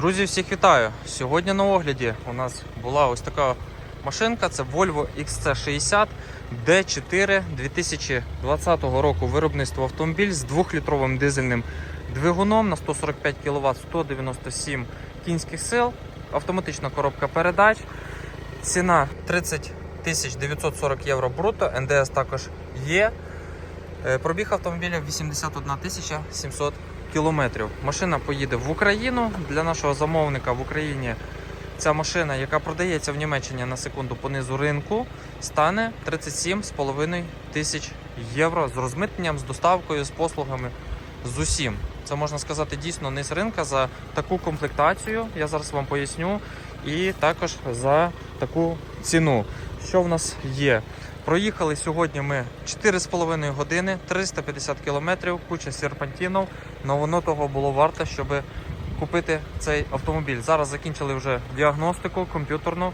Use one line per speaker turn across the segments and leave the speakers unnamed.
Друзі, всіх вітаю! Сьогодні на огляді у нас була ось така машинка. Це Volvo XC60 D4 2020 року виробництво автомобіль з 2-літровим дизельним двигуном на 145 кВт 197 кінських сил, автоматична коробка передач. Ціна 30 940 євро бруто, НДС також є. Е, Пробіг автомобіля 81 тисяча 700 кілометрів. Машина поїде в Україну. Для нашого замовника в Україні ця машина, яка продається в Німеччині на секунду по низу ринку, стане 37,5 тисяч євро з розмитненням, з доставкою, з послугами, з усім. Це можна сказати дійсно низ ринка за таку комплектацію. Я зараз вам поясню. І також за таку ціну. Що в нас є? Проїхали сьогодні ми 4,5 години, 350 кілометрів, куча серпантінів. але воно того було варто, щоб купити цей автомобіль. Зараз закінчили вже діагностику комп'ютерну,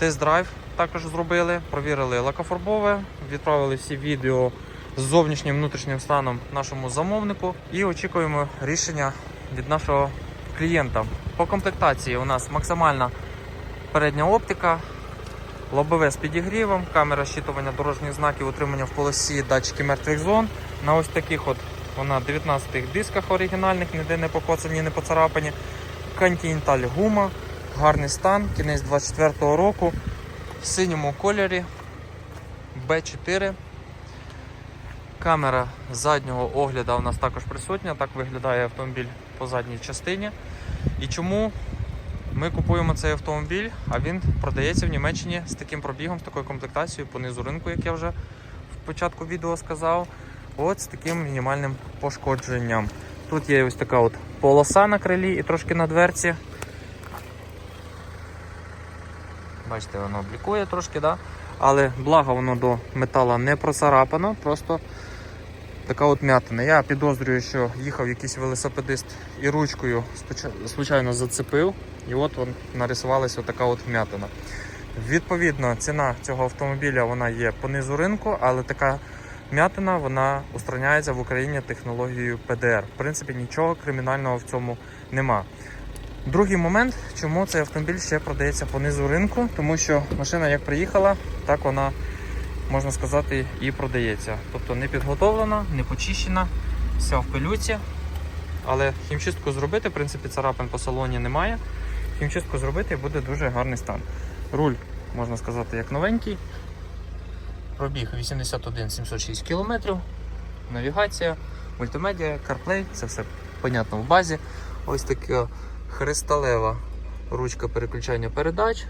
тест-драйв також зробили, провірили лакофарбове, відправили всі відео з зовнішнім внутрішнім станом нашому замовнику і очікуємо рішення від нашого клієнта. По комплектації у нас максимальна передня оптика, лобове з підігрівом, камера щитування дорожніх знаків, утримання в полосі, датчики мертвих зон. На ось таких от вона 19 дисках оригінальних, ніде не покоцані, не поцарапані. Continental гума, гарний стан, кінець 24-го року, в синьому кольорі B4. Камера заднього огляду у нас також присутня, так виглядає автомобіль по задній частині. І чому ми купуємо цей автомобіль, а він продається в Німеччині з таким пробігом, з такою комплектацією по низу ринку, як я вже в початку відео сказав. От з таким мінімальним пошкодженням. Тут є ось така от полоса на крилі і трошки на дверці. Бачите, воно облікує трошки, да? але благо воно до метала не процарапано, просто така от м'ятина. Я підозрюю, що їхав якийсь велосипедист і ручкою случайно зацепив, і от нарисувалася така от вм'ятина. Відповідно, ціна цього автомобіля вона є по низу ринку, але така м'ятина вона устраняється в Україні технологією ПДР. В принципі, нічого кримінального в цьому нема. Другий момент, чому цей автомобіль ще продається по низу ринку, тому що машина як приїхала, так вона, можна сказати, і продається. Тобто не підготовлена, не почищена, вся в пилюці. Але хімчистку зробити, в принципі, царапин по салоні немає. Хімчистку зробити і буде дуже гарний стан. Руль, можна сказати, як новенький. Пробіг 81 706 км. Навігація, мультимедіа, CarPlay, це все понятно в базі. Ось така хресталева ручка переключання передач.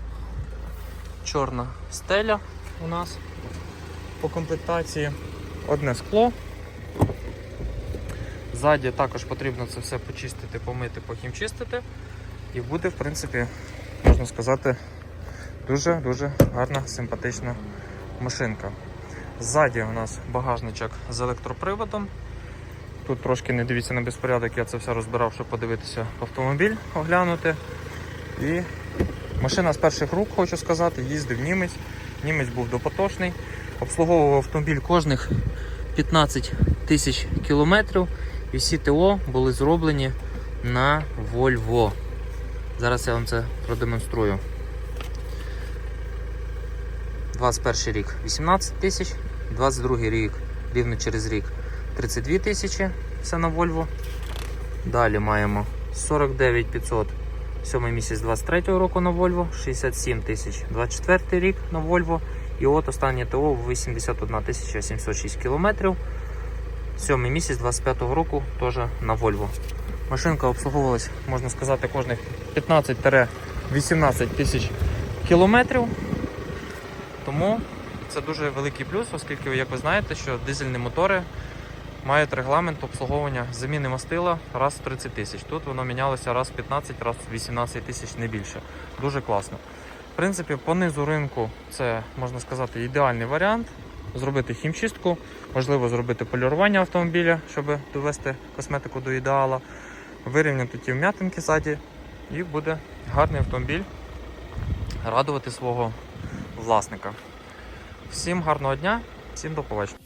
Чорна стеля у нас по комплектації. Одне скло. Ззаді також потрібно це все почистити, помити, похімчистити. І буде, в принципі, можна сказати, дуже-дуже гарна, симпатична машинка. Ззаді у нас багажничок з електроприводом. Тут трошки не дивіться на безпорядок, я це все розбирав, щоб подивитися автомобіль, оглянути. І машина з перших рук, хочу сказати, їздив німець. Німець був допотошний. Обслуговував автомобіль кожних 15 тисяч кілометрів. І всі ТО були зроблені на Volvo. Зараз я вам це продемонструю. 21 рік 18 тисяч, 22 рік, рівно через рік 32 тисячі, все на Volvo. Далі маємо 49 500, 7 місяць 23 року на Volvo, 67 тисяч, 24 рік на Volvo. І от останнє ТО 81 тисяча 706 кілометрів. 7 місяць 25 року теж на Volvo. Машинка обслуговувалась, можна сказати, кожних 15-18 тисяч кілометрів. Тому це дуже великий плюс, оскільки, як ви знаєте, що дизельні мотори мають регламент обслуговування заміни мастила раз в 30 тисяч. Тут воно мінялося раз в 15, раз в 18 тисяч, не більше. Дуже класно. В принципі, по низу ринку це можна сказати ідеальний варіант. Зробити хімчистку, можливо, зробити полірування автомобіля, щоб довести косметику до ідеала, вирівняти ті вм'ятинки ззаді, і буде гарний автомобіль радувати свого власника. Всім гарного дня, всім до побачення.